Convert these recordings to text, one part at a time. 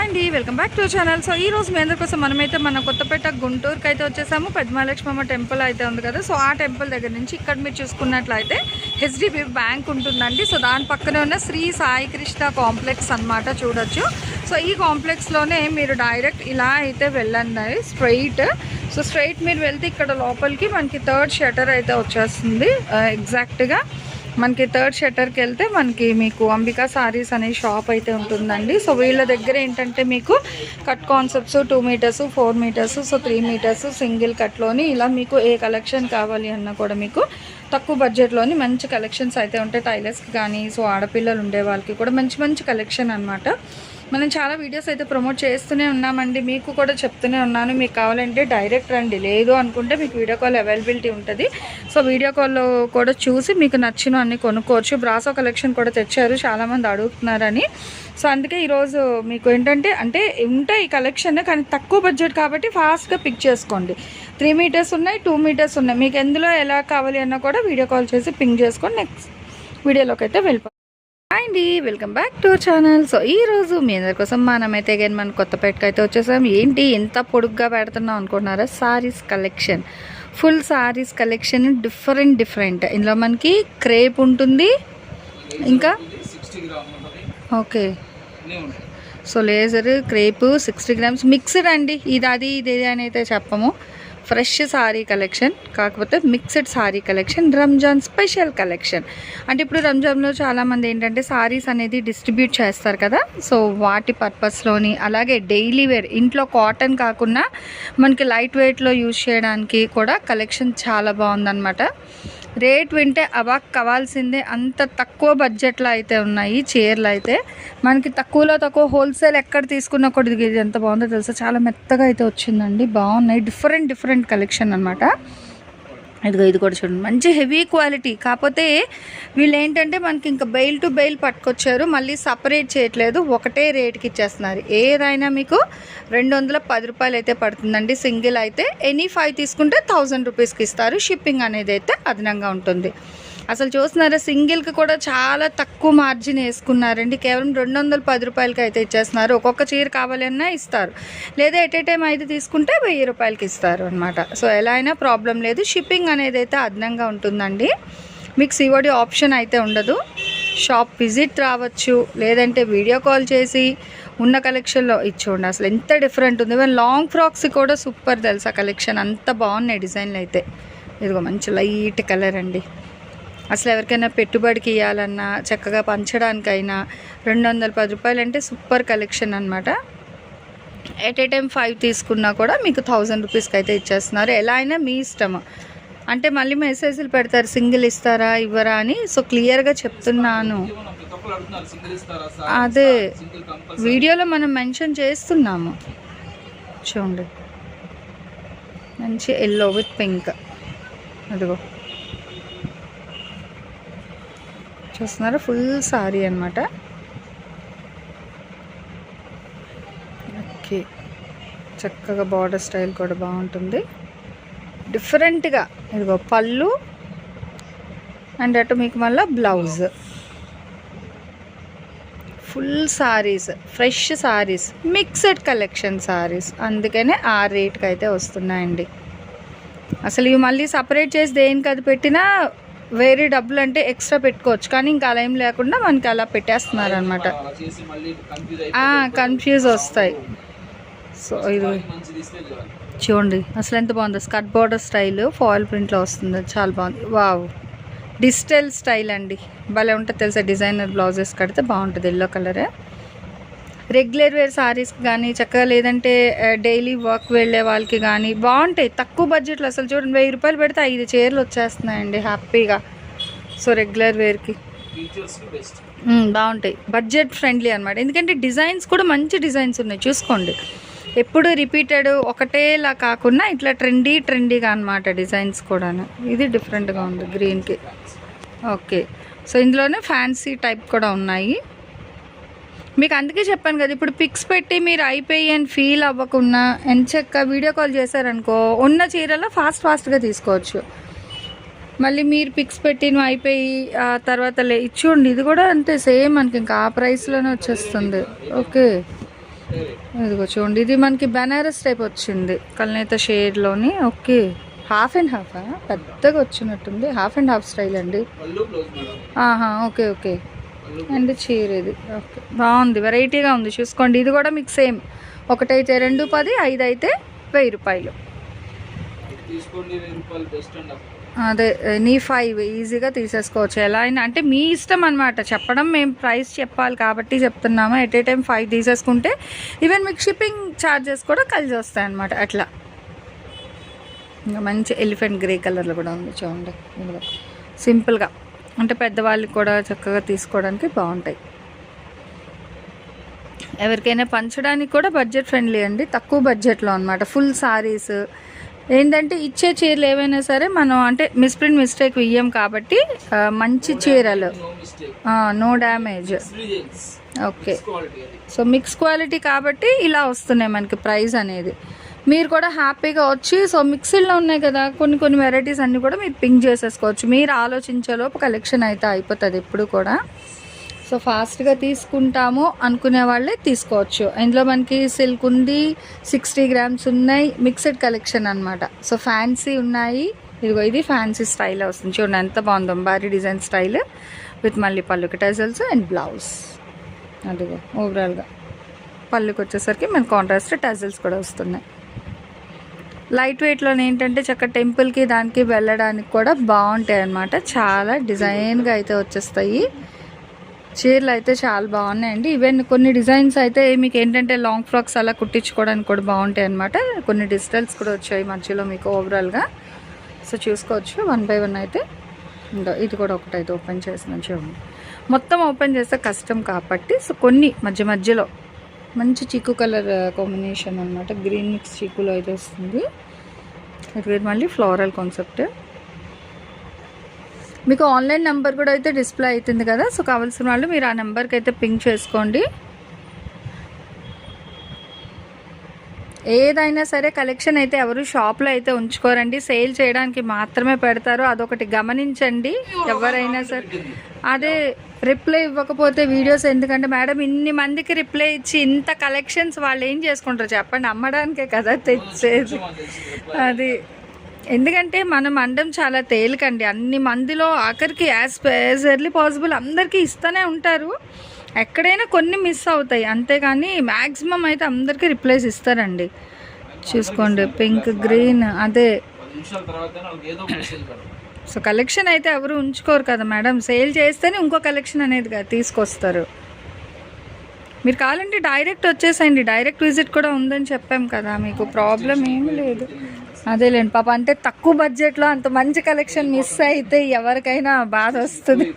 And welcome back to channel so ఈ రోజు మీ అందరి కోసం మనమైతే మన కొత్తపేట గుంటూరుకి అయితే వచ్చేసాము. పెద్దమహాలక్ష్మమ్మ టెంపుల్ అయితే ఉంది కదా. సో ఆ టెంపుల్ దగ్గర నుంచి ఇక్కడ మీరు చూసుకున్నట్లయితే హెచ్డిబి బ్యాంక్ ఉంటుందండి. సో దాని పక్కనే ఉన్న శ్రీ సాయి కృష్ణ కాంప్లెక్స్ అన్నమాట చూడొచ్చు. సో ఈ కాంప్లెక్స్లోనే మీరు డైరెక్ట్ ఇలా అయితే వెళ్ళండి. స్ట్రైట్ సో స్ట్రైట్ మీరు వెళ్తే ఇక్కడ లోపలికి మనకి థర్డ్ షటర్ అయితే వచ్చేస్తుంది. Uh, ఎగ్జాక్ట్గా మనకి థర్డ్ షట్టర్కి వెళ్తే మనకి మీకు అంబికా సారీస్ అనే షాప్ అయితే ఉంటుందండి. సో వీళ్ళ దగ్గర ఏంటంటే మీకు cut concepts two meters four meters so three meters single కట్లోని ఇలా మీకు ఏ కలెక్షన్ కావాలి అన్నా కూడా మీకు తక్కువ బడ్జెట్లోని మంచి కలెక్షన్స్ అయితే ఉంటాయి. టైలర్స్కి కానీ సో ఆడపిల్లలు ఉండే వాళ్ళకి కూడా మంచి మంచి కలెక్షన్ అనమాట మనం చాలా వీడియోస్ అయితే ప్రమోట్ చేస్తూనే ఉన్నామండి. మీకు కూడా చెప్తూనే ఉన్నాను. మీకు కావాలంటే డైరెక్ట్ రండి. లేదు అనుకుంటే మీకు వీడియో కాల్ అవైలబిలిటీ ఉంటుంది. సో వీడియో కాల్లో కూడా చూసి మీకు నచ్చిన అన్ని కొనుక్కోవచ్చు. బ్రాసో కలెక్షన్ కూడా తెచ్చారు. చాలామంది అడుగుతున్నారని. సో అందుకే ఈరోజు మీకు ఏంటంటే అంటే ఉంటాయి కలెక్షన్ కానీ తక్కువ బడ్జెట్ కాబట్టి ఫాస్ట్గా పిక్ చేసుకోండి. త్రీ మీటర్స్ ఉన్నాయి టూ మీటర్స్ ఉన్నాయి. మీకు ఎందులో ఎలా కావాలి అన్నా కూడా వీడియో కాల్ చేసి పింక్ చేసుకొని నెక్స్ట్ వీడియోలోకి అయితే వెళ్ళిపో హాయ్ అండి welcome back to channel so ఈరోజు మీ అందరి కోసం మనమైతే అగైన్ మన కొత్తపేటకి అయితే వచ్చేసాం. ఏంటి ఎంత పొడుగ్గా పెడుతున్నాం అనుకుంటున్నారా? Saris collection full saris collection different different ఇందులో మనకి క్రేప్ ఉంటుంది. ఇంకా? Okay so laser crepe sixty grams mixed అండి. ఇది అది ఇది అని అయితే చెప్పము. ఫ్రెష్ సారీ కలెక్షన్ కాకపోతే mixed sari collection Ramzan special collection. అంటే ఇప్పుడు రంజాన్లో చాలామంది ఏంటంటే సారీస్ అనేది డిస్ట్రిబ్యూట్ చేస్తారు కదా. సో వాటి పర్పస్లోని అలాగే డైలీ వేర్ ఇంట్లో కాటన్ కాకుండా మనకి లైట్ వెయిట్లో యూజ్ చేయడానికి కూడా కలెక్షన్ చాలా బాగుందన్నమాట. రేట్ వింటే అవాక్ కావాల్సిందే. అంత తక్కువ బడ్జెట్లో అయితే ఉన్నాయి చీరలు అయితే. మనకి తక్కువలో తక్కువ హోల్సేల్ ఎక్కడ తీసుకున్నా కూడా ఇది ఎంత బాగుందో తెలుసా? చాలా మెత్తగా అయితే వచ్చిందండి. బాగున్నాయి. డిఫరెంట్ డిఫరెంట్ కలెక్షన్ అనమాట ఇదిగో ఇది కూడా చూడండి. మంచి హెవీ క్వాలిటీ. కాకపోతే వీళ్ళు ఏంటంటే మనకి ఇంకా బెయిల్ టు బెయిల్ పట్టుకొచ్చారు. మళ్ళీ సపరేట్ చేయట్లేదు. ఒకటే రేట్కి ఇచ్చేస్తున్నారు. ఏదైనా మీకు రెండు వందల పది రూపాయలు అయితే పడుతుందండి. సింగిల్ అయితే ఎనీ ఫైవ్ తీసుకుంటే థౌజండ్ రూపీస్కి ఇస్తారు. షిప్పింగ్ అనేది అయితే అదనంగా ఉంటుంది. అసలు చూస్తున్నారా సింగిల్కి కూడా చాలా తక్కువ మార్జిన్ వేసుకున్నారండి. కేవలం రెండు వందల పది రూపాయలకి అయితే ఇచ్చేస్తున్నారు. ఒక్కొక్క చీర కావాలన్నా ఇస్తారు. లేదా ఎట్ ఏ టైం అయితే తీసుకుంటే వెయ్యి రూపాయలకి ఇస్తారు అనమాట సో ఎలా అయినా ప్రాబ్లం లేదు. షిప్పింగ్ అనేది అయితే అదనంగా ఉంటుందండి. మీకు సిఓడి ఆప్షన్ అయితే ఉండదు. షాప్ విజిట్ రావచ్చు. లేదంటే వీడియో కాల్ చేసి ఉన్న కలెక్షన్లో ఇచ్చోండి అసలు ఎంత డిఫరెంట్ ఉంది. ఈవెన్ లాంగ్ ఫ్రాక్స్ కూడా సూపర్ తెలుసా. కలెక్షన్ అంత బాగున్నాయి డిజైన్లు అయితే. ఇదిగో మంచి లైట్ కలర్ అండి. అసలు ఎవరికైనా పెట్టుబడికి ఇవ్వాలన్నా చక్కగా పంచడానికైనా రెండు వందల పది రూపాయలు అంటే సూపర్ కలెక్షన్ అనమాట ఎట్ ఏ టైం ఫైవ్ తీసుకున్నా కూడా మీకు థౌజండ్ రూపీస్కి అయితే ఇచ్చేస్తున్నారు. ఎలా అయినా మీ ఇష్టం అంటే మళ్ళీ మెసేజ్లు పెడతారు సింగిల్ ఇస్తారా ఇవ్వరా అని. సో క్లియర్గా చెప్తున్నాను. అదే వీడియోలో మనం మెన్షన్ చేస్తున్నాము. చూడండి. మంచి ఎల్లో విత్ పింక్ అదిగో. చూస్తున్నారా. ఫుల్ సారీ అనమాట ఓకే చక్కగా బార్డర్ స్టైల్ కూడా బాగుంటుంది. డిఫరెంట్గా ఇదిగో పళ్ళు అండ్ అటు మీకు మళ్ళీ blouse full saris fresh saris mixed collection saris అందుకనే ఆ రేట్కి అయితే వస్తున్నాయండి. అసలు ఇవి మళ్ళీ సపరేట్ చేసి దేనికి అది పెట్టినా వేరే డబ్బులు అంటే ఎక్స్ట్రా పెట్టుకోవచ్చు. కానీ ఇంకా అలా ఏం లేకుండా మనకి అలా పెట్టేస్తున్నారు అనమాట కన్ఫ్యూజ్ వస్తాయి. సో ఇది చూడండి. అసలు ఎంత బాగుంది. స్కర్ట్ బార్డర్ స్టైల్ ఫాయిల్ ప్రింట్లో వస్తుంది. చాలా బాగుంది. వావ్. డిజిటల్ స్టైల్ అండి. భలే ఉంటుంది తెలుసా? డిజైనర్ బ్లౌజెస్ కడితే బాగుంటుంది. ఎల్లో కలరే. రెగ్యులర్ వేర్ సారీస్కి కానీ చక్కగా లేదంటే డైలీ వర్క్ వెళ్ళే వాళ్ళకి కానీ బాగుంటాయి. తక్కువ బడ్జెట్లో అసలు చూడండి వెయ్యి రూపాయలు పెడితే ఐదు చీరలు వచ్చేస్తున్నాయండి హ్యాపీగా. సో రెగ్యులర్ వేర్కి. బాగుంటాయి. బడ్జెట్ ఫ్రెండ్లీ అనమాట ఎందుకంటే డిజైన్స్ కూడా మంచి డిజైన్స్ ఉన్నాయి చూసుకోండి. ఎప్పుడు రిపీటెడ్ ఒకటేలా కాకుండా ఇట్లా ట్రెండీ ట్రెండీగా అనమాట డిజైన్స్ కూడాను. ఇది డిఫరెంట్గా ఉంది గ్రీన్కి. ఓకే. సో ఇందులోనే ఫ్యాన్సీ టైప్ కూడా ఉన్నాయి. మీకు అందుకే చెప్పాను కదా ఇప్పుడు పిక్స్ పెట్టి మీరు అయిపోయి అని ఫీల్ అవ్వకుండా ఎంచక్క వీడియో కాల్ చేశారనుకో ఉన్న చీరలో ఫాస్ట్ ఫాస్ట్గా తీసుకోవచ్చు. మళ్ళీ మీరు పిక్స్ పెట్టి నువ్వు అయిపోయి ఆ తర్వాత లే ఇచ్చుండి ఇది కూడా అంతే సేమ్ మనకి ఇంకా ఆ ప్రైస్లోనే వచ్చేస్తుంది. ఓకే ఇదిగో చూడండి ఇది మనకి బెనారస్ టైప్ వచ్చింది కల్నేత షేడ్లోని ఓకే హాఫ్ అండ్ హాఫ్ పెద్దగా వచ్చినట్టుంది హాఫ్ అండ్ హాఫ్ స్టైల్ అండి. ఆహా ఓకే ఓకే అండ్ చీర ఇది. ఓకే. బాగుంది. వెరైటీగా ఉంది. చూసుకోండి. ఇది కూడా మీకు సేమ్. ఒకటైతే రెండు పది ఐదు అయితే వెయ్యి రూపాయలు అదే నీ ఫైవ్ ఈజీగా తీసేసుకోవచ్చు. ఎలా అయినా అంటే మీ ఇష్టం అనమాట చెప్పడం మేము ప్రైస్ చెప్పాలి కాబట్టి చెప్తున్నాము. ఎట్ ఏ టైం ఫైవ్ తీసేసుకుంటే ఈవెన్ మీకు షిప్పింగ్ ఛార్జెస్ కూడా కలిసి వస్తాయి అనమాట అట్లా. ఇంకా మంచి ఎలిఫెంట్ గ్రే కలర్లో కూడా ఉంది చూడండి. సింపుల్గా అంటే పెద్దవాళ్ళకి కూడా చక్కగా తీసుకోవడానికి బాగుంటాయి. ఎవరికైనా పంచడానికి కూడా బడ్జెట్ ఫ్రెండ్లీ అండి. తక్కువ బడ్జెట్లో అనమాట ఫుల్ సారీస్ ఏంటంటే ఇచ్చే చీరలు ఏవైనా సరే మనం అంటే మిస్ప్రింట్ మిస్టేక్ ఇయ్యం కాబట్టి మంచి చీరలు. No damage okay so mix quality కాబట్టి ఇలా వస్తున్నాయి మనకి ప్రైస్ అనేది. మీరు కూడా హ్యాపీగా వచ్చి సో మిక్సీలో ఉన్నాయి కదా కొన్ని కొన్ని వెరైటీస్ అన్నీ కూడా మీరు పింక్ చేసేసుకోవచ్చు. మీరు ఆలోచించేలోపు కలెక్షన్ అయితే అయిపోతుంది ఎప్పుడు కూడా. సో ఫాస్ట్గా తీసుకుంటాము అనుకునే వాళ్ళే తీసుకోవచ్చు. ఇందులో మనకి సిల్క్ ఉంది సిక్స్టీ గ్రామ్స్ ఉన్నాయి మిక్స్డ్ కలెక్షన్ అనమాట సో ఫ్యాన్సీ ఉన్నాయి. ఇదిగో ఇది ఫ్యాన్సీ స్టైల్ వస్తుంది. చూడండి ఎంత బాగుందో భారీ డిజైన్ స్టైల్ విత్ మళ్ళీ పళ్ళుకి టజల్స్ అండ్ బ్లౌజ్. అదిగో ఓవరాల్గా పళ్ళుకి వచ్చేసరికి మన కాంట్రాస్ట్ టజల్స్ కూడా వస్తున్నాయి. లైట్ వెయిట్లో ఏంటంటే చక్క టెంపుల్కి దానికి వెళ్ళడానికి కూడా బాగుంటాయి అన్నమాట. చాలా డిజైన్గా అయితే వచ్చేస్తాయి. చీరలు అయితే చాలా బాగున్నాయండి. ఈవెన్ కొన్ని డిజైన్స్ అయితే మీకు ఏంటంటే లాంగ్ ఫ్రాక్స్ అలా కుట్టించుకోవడానికి కూడా బాగుంటాయి అనమాట కొన్ని డిజిటల్స్ కూడా వచ్చాయి మధ్యలో మీకు ఓవరాల్గా సో చూసుకోవచ్చు. వన్ బై వన్ అయితే. ఉందో ఇది కూడా ఒకటైతే ఓపెన్ చేసిన చూడండి మొత్తం ఓపెన్ చేస్తే కష్టం కాబట్టి సో కొన్ని మధ్య మధ్యలో మంచి చీకు కలర్ కాంబినేషన్ అనమాట గ్రీన్ మిక్స్ చీకులో అయితే వస్తుంది. ఇక్కడ మళ్ళీ ఫ్లోరల్ కాన్సెప్ట్ మీకు ఆన్లైన్ నెంబర్ కూడా అయితే డిస్ప్లే అవుతుంది కదా? సో కావాల్సిన వాళ్ళు మీరు ఆ నెంబర్కి అయితే పింక్ చేసుకోండి. ఏదైనా సరే కలెక్షన్ అయితే ఎవరు షాప్లో అయితే ఉంచుకోరండి. సేల్ చేయడానికి మాత్రమే పెడతారు. అదొకటి గమనించండి. ఎవరైనా సరే. అదే రిప్లై ఇవ్వకపోతే వీడియోస్ ఎందుకంటే మేడం ఇన్ని మందికి రిప్లై ఇచ్చి ఇంత కలెక్షన్స్ వాళ్ళు ఏం చేసుకుంటారు చెప్పండి. అమ్మడానికే కదా తెచ్చేది. అది ఎందుకంటే మనం అండం చాలా తేలికండి. అన్ని మందిలో ఆఖరికి యాజ్ యాజ్ ఎర్లీ పాసిబుల్ అందరికీ ఇస్తూనే ఉంటారు. ఎక్కడైనా కొన్ని మిస్ అవుతాయి. అంతేగాని మ్యాక్సిమం అయితే అందరికీ రిప్లైస్ ఇస్తారండి. చూసుకోండి. పింక్ గ్రీన్ అదే. సో కలెక్షన్ అయితే ఎవరు ఉంచుకోరు కదా మేడం. సేల్ చేస్తేనే ఇంకో కలెక్షన్ అనేది తీసుకొస్తారు. మీరు కావాలంటే డైరెక్ట్ వచ్చేసేయండి. డైరెక్ట్ విజిట్ కూడా ఉందని చెప్పాం కదా మీకు. ప్రాబ్లం ఏమి లేదు. అదేలేండి. పాప అంటే తక్కువ బడ్జెట్లో అంత మంచి కలెక్షన్ మిస్ అయితే ఎవరికైనా బాధ వస్తుంది.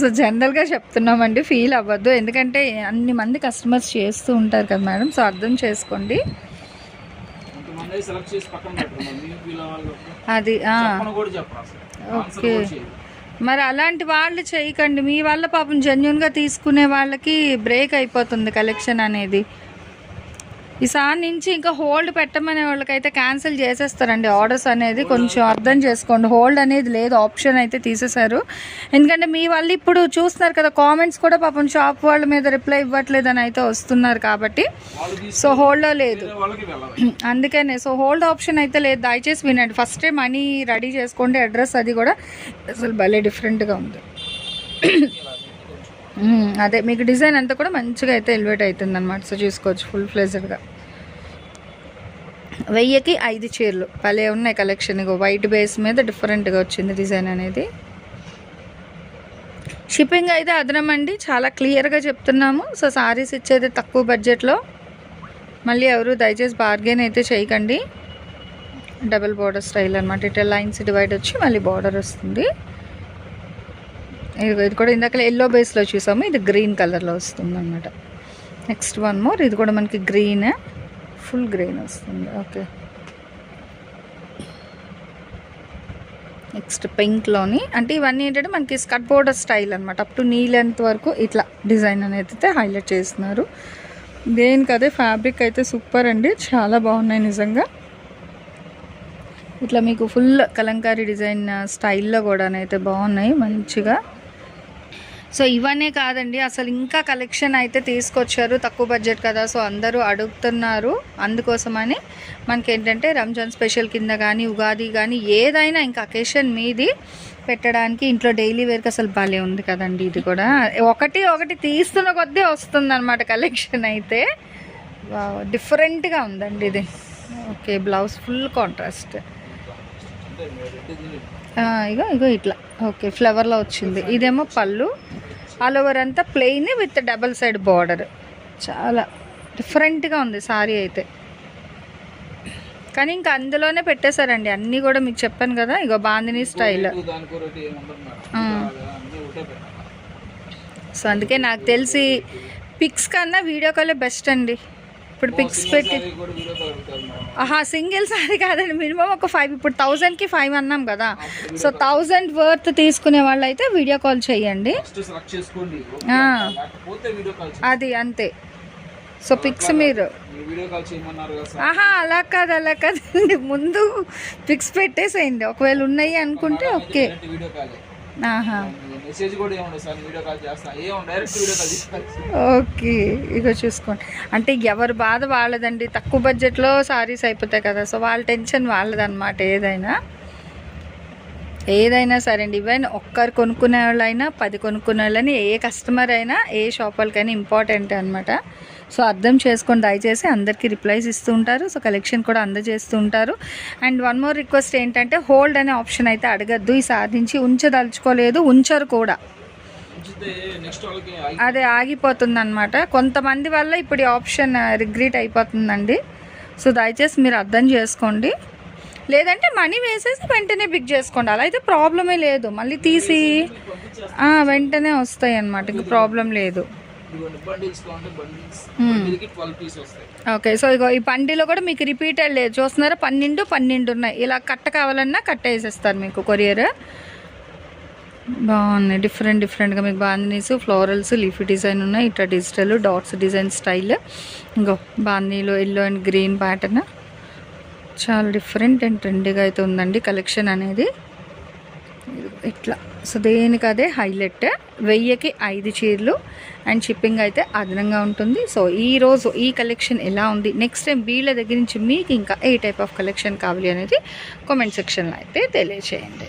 సో జనరల్గా చెప్తున్నామండి. ఫీల్ అవ్వద్దు. ఎందుకంటే అన్ని మంది కస్టమర్స్ చేస్తూ ఉంటారు కదా మేడం. సో అర్థం చేసుకోండి. సెలెక్ట్ చేసి పక్కన అది ఓకే. మరి అలాంటి వాళ్ళు చేయకండి. మీ వల్ల పాపం జెన్యున్గా తీసుకునే వాళ్ళకి బ్రేక్ అయిపోతుంది కలెక్షన్ అనేది. ఈసారి నుంచి ఇంకా హోల్డ్ పెట్టమనే వాళ్ళకైతే క్యాన్సిల్ చేసేస్తారండి ఆర్డర్స్ అనేది. కొంచెం అర్థం చేసుకోండి. హోల్డ్ అనేది లేదు. ఆప్షన్ అయితే తీసేశారు. ఎందుకంటే మీ వాళ్ళు ఇప్పుడు చూస్తున్నారు కదా కామెంట్స్ కూడా పాపం షాప్ వాళ్ళ మీద రిప్లై ఇవ్వట్లేదు అని అయితే వస్తున్నారు కాబట్టి. సో హోల్డో లేదు. అందుకనే సో హోల్డ్ ఆప్షన్ అయితే లేదు. దయచేసి వినండి. ఫస్టే మనీ రెడీ చేసుకోండి అడ్రస్ అది కూడా. అసలు భలే డిఫరెంట్గా ఉంది. అదే మీకు డిజైన్ అంతా కూడా మంచిగా అయితే ఎలివేట్ అవుతుంది అనమాట సో చూసుకోవచ్చు ఫుల్ ఫ్లెజర్గా వెయ్యికి ఐదు చీరలు. భలే ఉన్నాయి కలెక్షన్ ఇగో. వైట్ బేస్ మీద డిఫరెంట్గా వచ్చింది డిజైన్ అనేది. షిప్పింగ్ అయితే అదనమండి. చాలా క్లియర్గా చెప్తున్నాము. సో సారీస్ ఇచ్చేది తక్కువ బడ్జెట్లో మళ్ళీ ఎవరు దయచేసి బార్గెన్ అయితే చేయకండి. డబుల్ బార్డర్ స్టైల్ అనమాట ఇట్లా లైన్స్ డివైడ్ వచ్చి మళ్ళీ బార్డర్ వస్తుంది. ఇది ఇది కూడా ఇందాక ఎల్లో బేస్లో చూసాము. ఇది గ్రీన్ కలర్లో వస్తుంది అనమాట నెక్స్ట్ వన్ మోర్ ఇది కూడా మనకి గ్రీన్ ఫుల్ గ్రీన్ వస్తుంది. ఓకే నెక్స్ట్ పింక్లోని అంటే ఇవన్నీ ఏంటంటే మనకి స్కట్ బోర్డర్ స్టైల్ అనమాట అప్ టు నీ లెంత్ వరకు ఇట్లా డిజైన్ అనేది అయితే హైలైట్ చేస్తున్నారు. దేనికి అదే ఫ్యాబ్రిక్ అయితే సూపర్ అండి. చాలా బాగున్నాయి నిజంగా. ఇట్లా మీకు ఫుల్ కలంకారీ డిజైన్ స్టైల్లో కూడా అయితే బాగున్నాయి. మంచిగా. సో ఇవన్నీ కాదండి అసలు ఇంకా కలెక్షన్ అయితే తీసుకొచ్చారు తక్కువ బడ్జెట్ కదా సో అందరూ అడుగుతున్నారు. అందుకోసమని మనకి ఏంటంటే రంజాన్ స్పెషల్ కింద కానీ ఉగాది కానీ ఏదైనా ఇంకా అకేషన్ మీది పెట్టడానికి ఇంట్లో డైలీ వేర్కి అసలు భలే ఉంది కదండి ఇది కూడా. ఒకటి ఒకటి తీస్తున్న కొద్దీ వస్తుంది అనమాట కలెక్షన్ అయితే డిఫరెంట్గా ఉందండి ఇది. ఓకే బ్లౌజ్ ఫుల్ కాంట్రాస్ట్ ఇగో ఇగో ఇట్లా. ఓకే ఫ్లవర్లో వచ్చింది. ఇదేమో పళ్ళు. ఆల్ ఓవర్ అంతా plain with double side border చాలా డిఫరెంట్గా ఉంది సారీ అయితే. కానీ ఇంకా అందులోనే పెట్టేశారండి. అన్నీ కూడా మీకు చెప్పాను కదా ఇగో బాందిని స్టైల్ సో అందుకే నాకు తెలిసి పిక్స్ కన్నా వీడియో కాలే బెస్ట్ అండి. ఇప్పుడు పిక్స్ పెట్టి ఆహా సింగిల్ సారీ కాదండి మినిమం ఒక ఫైవ్ ఇప్పుడు థౌజండ్కి ఫైవ్ అన్నాం కదా. సో థౌజండ్ వర్త్ తీసుకునే వాళ్ళు అయితే వీడియో కాల్ చేయండి. అది అంతే. సో పిక్స్ మీరు. ఆహా అలా కాదు అలా కాదండి ముందు పిక్స్ పెట్టేసేయండి. ఒకవేళ ఉన్నాయి అనుకుంటే ఓకే. డైరెక్ట్ వీడియో కాల్ ఆహా మెసేజ్ కూడా ఏముండదు సార్ వీడియో కాల్ చేస్తా. ఏం డైరెక్ట్ వీడియో కాల్ చేస్తాను ఓకే ఇక చూసుకోండి. అంటే ఎవరి బాధ వాళ్ళదండి. తక్కువ బడ్జెట్లో సారీస్ అయిపోతాయి కదా సో వాళ్ళ టెన్షన్ వాళ్ళదన్నమాట ఏదైనా. ఏదైనా సరే అండి ఈవెన్ ఒక్కరు కొనుక్కునే వాళ్ళైనా పది కొనుక్కునే వాళ్ళని ఏ కస్టమర్ అయినా ఏ షాప్ వాళ్ళకైనా ఇంపార్టెంట్ అనమాట సో అర్థం చేసుకొని దయచేసి అందరికీ రిప్లైస్ ఇస్తూ ఉంటారు. సో కలెక్షన్ కూడా అందజేస్తూ ఉంటారు. అండ్ వన్ మోర్ రిక్వెస్ట్ ఏంటంటే హోల్డ్ అనే ఆప్షన్ అయితే అడగద్దు. ఈ సాధించి ఉంచదలుచుకోలేదు ఉంచరు కూడా. అదే ఆగిపోతుంది అనమాట కొంతమంది వల్ల ఇప్పుడు ఈ ఆప్షన్ రిగ్రీట్ అయిపోతుందండి. సో దయచేసి మీరు అర్థం చేసుకోండి. లేదంటే మనీ వేసేసి వెంటనే పిక్ చేసుకోండి. అలా అయితే ప్రాబ్లమే లేదు. మళ్ళీ తీసి వెంటనే వస్తాయి అన్నమాట ఇంక ప్రాబ్లం లేదు. ఇదిగోండి బండిల్స్ కావాలంటే బండిల్స్. బండిల్కి ట్వెల్వ్ పీస్ వస్తాయి. ఓకే సో ఇగో ఈ పండిలో కూడా మీకు రిపీటెడ్ లేదు. చూస్తున్నారా? పన్నెండు పన్నెండు ఉన్నాయి. ఇలా కట్ట కావాలన్నా కట్ట వేసేస్తారు మీకు కొరియర్. బాగున్నాయి. డిఫరెంట్ డిఫరెంట్గా మీకు బాందనీస్ ఫ్లోరల్స్ లీఫీ డిజైన్ ఉన్నాయి. ఇట్లా డిజిటల్ డాట్స్ డిజైన్ స్టైల్. ఇంకో బాందనీలో ఎల్లో అండ్ గ్రీన్ ప్యాటర్న్. చాలా డిఫరెంట్ అండ్ ట్రెండీగా అయితే ఉందండి కలెక్షన్ అనేది. ఇట్లా. సో దేనికి అదే హైలైట్? వెయ్యికి ఐదు చీరలు అండ్ షిప్పింగ్ అయితే అదనంగా ఉంటుంది. సో ఈ రోజు ఈ కలెక్షన్ ఎలా ఉంది? నెక్స్ట్ టైం వీళ్ళ దగ్గర నుంచి మీకు ఇంకా ఏ టైప్ ఆఫ్ కలెక్షన్ కావాలి అనేది కామెంట్ సెక్షన్లో అయితే తెలియచేయండి.